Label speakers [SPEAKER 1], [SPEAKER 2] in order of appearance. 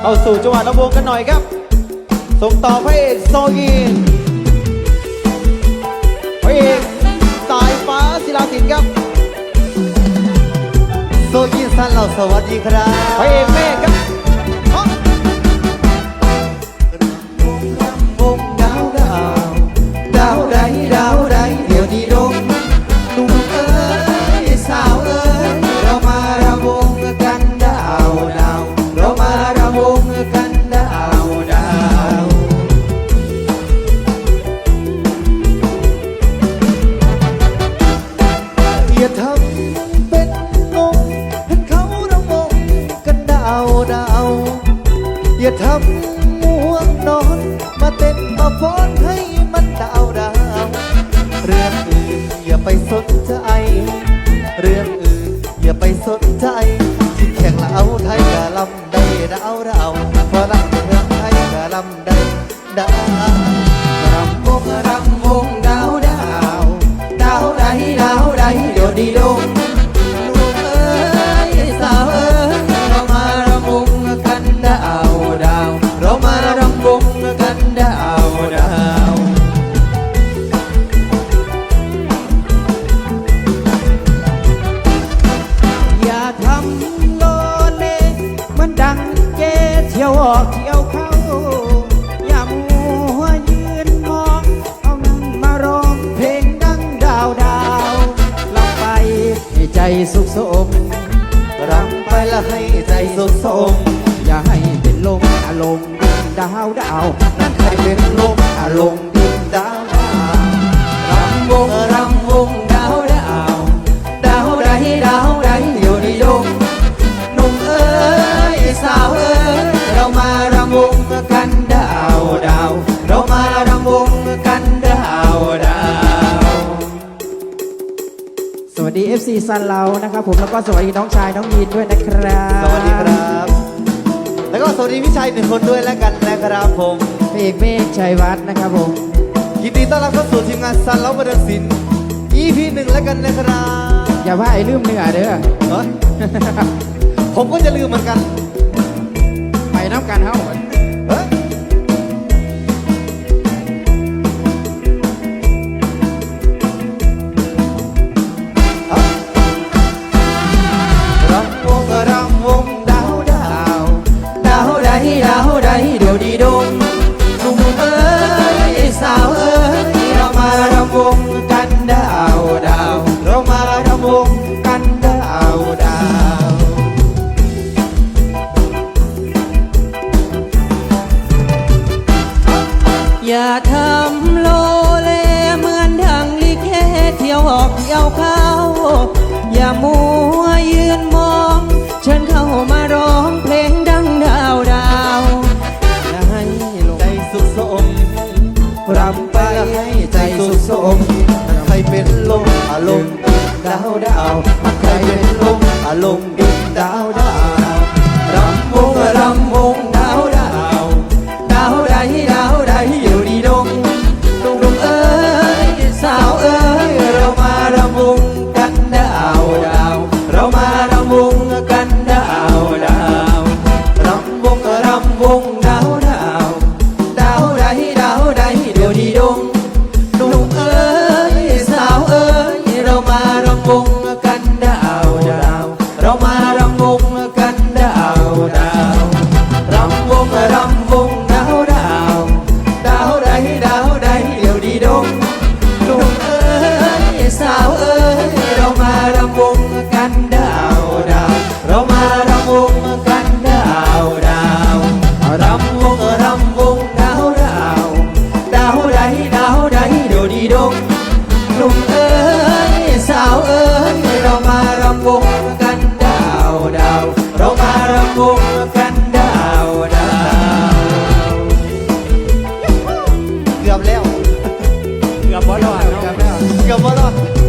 [SPEAKER 1] เข้าสู่จังหวะระวงกันหน่อยครับ ส่งต่อพระเอกโซยีนพระเอกสายฟ้าศิลาสินครับ
[SPEAKER 2] โซยินสันเราสวัสดีครับ
[SPEAKER 1] พระเอกเมฆครับ
[SPEAKER 2] อย่าทำง่วงนอน มาเต้นมาฟ้อนให้มันดาวดาว เรื่องอื่นอย่าไปสนใจ เรื่องอื่นอย่าไปสนใจที่แข่งละเหลาไทยกะลำได้ดาวดาวพอลำเมืองไทยกะลำได้ดาวรำวงรำ ออกเที่
[SPEAKER 3] ยวเข้า อย่ามัวยืนมองเอานั่งมาร้องเพลงดังดาวดาวลำไปให้ใจสุขสม
[SPEAKER 2] รำไปแล้วให้ใจสุขสม
[SPEAKER 3] อย่าให้เป็นลมอารมณ์ดินดาวดาว
[SPEAKER 2] นั่นให้เป็นลมอารมณ์ดินดาวดาวรำวง
[SPEAKER 3] FC ซันเรานะครับผมแล้วก็สวัสดีน้องชายน้องยีนด้วยนะครับ
[SPEAKER 2] สวัสดีครับ แล้วก็สวัสดีพี่ชัยหนึ่งคนด้วยแล้วกันนะครับผม
[SPEAKER 3] พระเอกเมฆชัยวัฒน์นะครับผม
[SPEAKER 2] ยินดีต้อนรับเข้าสู่ทีมงานซันแล้วบันเทิงศิลป์ EP หนึ่งแล้วกันนะครับ
[SPEAKER 3] อย่าว่าไอ้ลืมเนื้อเด้อ
[SPEAKER 2] เฮ้ยผมก็จะลืมเหมือนกัน
[SPEAKER 3] ไปน้ำกันเฮ้า
[SPEAKER 2] อย่า
[SPEAKER 4] ทำโลเลเหมือนดังลิเกเที่ยวออกเที่ยวเข้า อย่ามัวยืนมองเชิญเข้ามาร้องเพลงดังดาวดาวอย่าให้ลง
[SPEAKER 2] ใจสุขสมรำไปให้ใจสุขสมใครเป็นลมอารมณ์ดินดาวดาวใครเป็นลมอารมณ์ดินดาวดาว หนุ่มเอ้ยสาวเอ้ยเรามารำวงกันดาวดาวเรามารำวงกันดาวดาวเกือบแล้ว
[SPEAKER 3] เกือบบอลลอดเนาะ
[SPEAKER 2] เกือบแล้วเกือบบ่รอด